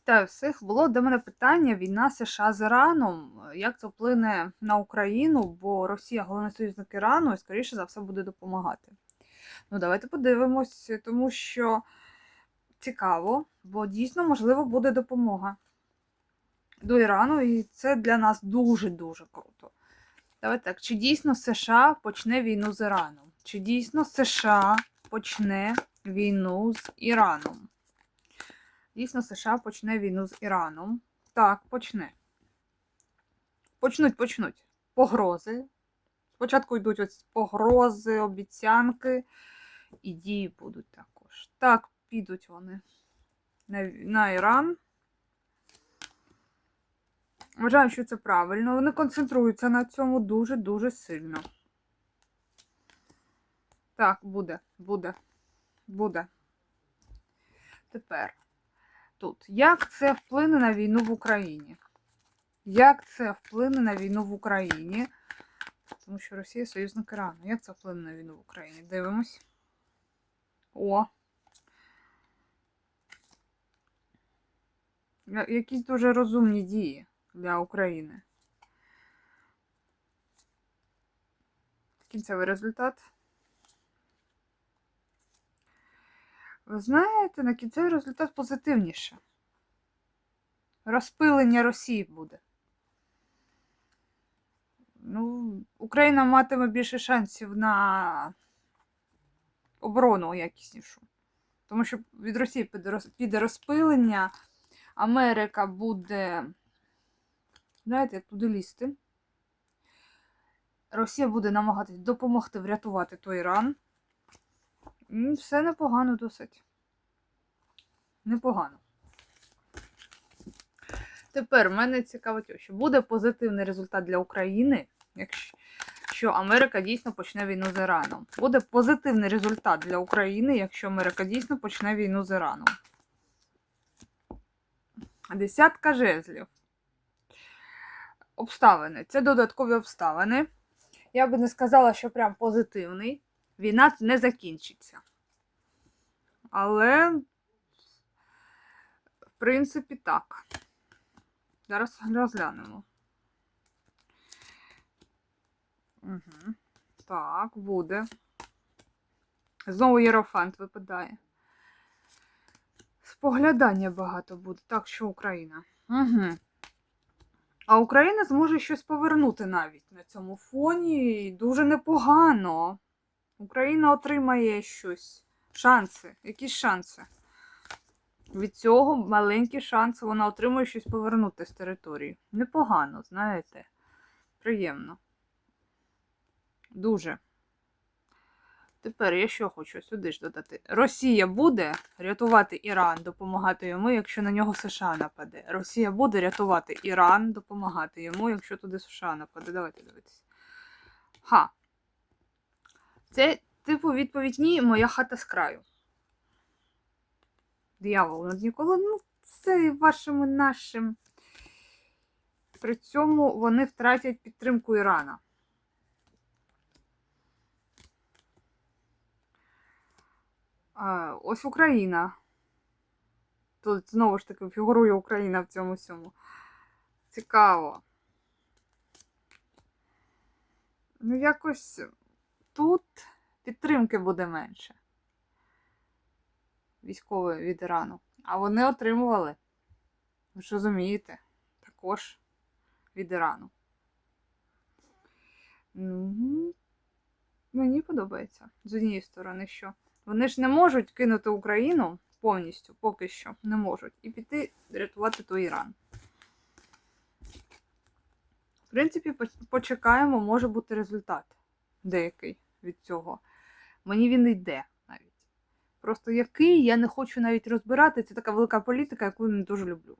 Вітаю всіх. Було до мене питання: війна США з Іраном. Як це вплине на Україну, бо Росія головний союзник Ірану і, скоріше за все, буде допомагати. Ну, давайте подивимось, тому що цікаво, бо дійсно, можливо, буде допомога до Ірану, і це для нас дуже-дуже круто. Давайте так, чи дійсно США почне війну з Іраном? Чи дійсно США почне війну з Іраном? Дійсно, США почне війну з Іраном. Так, почне. Почнуть, почнуть. Погрози. Спочатку йдуть ось погрози, обіцянки, і дії будуть також. Так, підуть вони на, на Іран. Вважаю, що це правильно. Вони концентруються на цьому дуже-дуже сильно. Так, буде, буде, буде. Тепер тут. Як це вплине на війну в Україні? Як це вплине на війну в Україні? Тому що Росія союзник Ірану. Як це вплине на війну в Україні? Дивимось. О. Якісь дуже розумні дії для України. Кінцевий результат. Ви знаєте, на кінцевий результат позитивніше. Розпилення Росії буде. Ну, Україна матиме більше шансів на оборону якіснішу. Тому що від Росії піде розпилення, Америка буде, знаєте, туди лізти. Росія буде намагатись допомогти врятувати той Іран. Все непогано досить. Непогано. Тепер мене цікавить, що буде позитивний результат для України, якщо що Америка дійсно почне війну з Іраном. Буде позитивний результат для України, якщо Америка дійсно почне війну з Іраном. Десятка жезлів. Обставини. Це додаткові обставини. Я би не сказала, що прям позитивний. Війна не закінчиться. Але, в принципі, так. Зараз розглянемо. Угу. Так, буде. Знову Єрофант випадає. Споглядання багато буде. Так, що Україна. Угу. А Україна зможе щось повернути навіть на цьому фоні. І дуже непогано. Україна отримає щось. Шанси. Якісь шанси. Від цього маленькі шанси вона отримує щось повернути з території. Непогано, знаєте. Приємно. Дуже. Тепер я що хочу сюди ж додати. Росія буде рятувати Іран, допомагати йому, якщо на нього США нападе. Росія буде рятувати Іран, допомагати йому, якщо туди США нападе. Давайте дивитися. Ха. Це, типу, відповідь ні, моя хата з краю. Диявол над ніколи, ну, це вашим і нашим. При цьому вони втратять підтримку Ірана. А, ось Україна. Тут знову ж таки фігурує Україна в цьому всьому. Цікаво. Ну, якось тут підтримки буде менше. Військової від Ірану. А вони отримували. Ви ж розумієте, також від Ірану. Ну, Мені подобається. З однієї сторони, що вони ж не можуть кинути Україну повністю, поки що не можуть, і піти рятувати той Іран. В принципі, почекаємо, може бути результат деякий від цього. Мені він йде навіть. Просто який я не хочу навіть розбирати. Це така велика політика, яку не дуже люблю.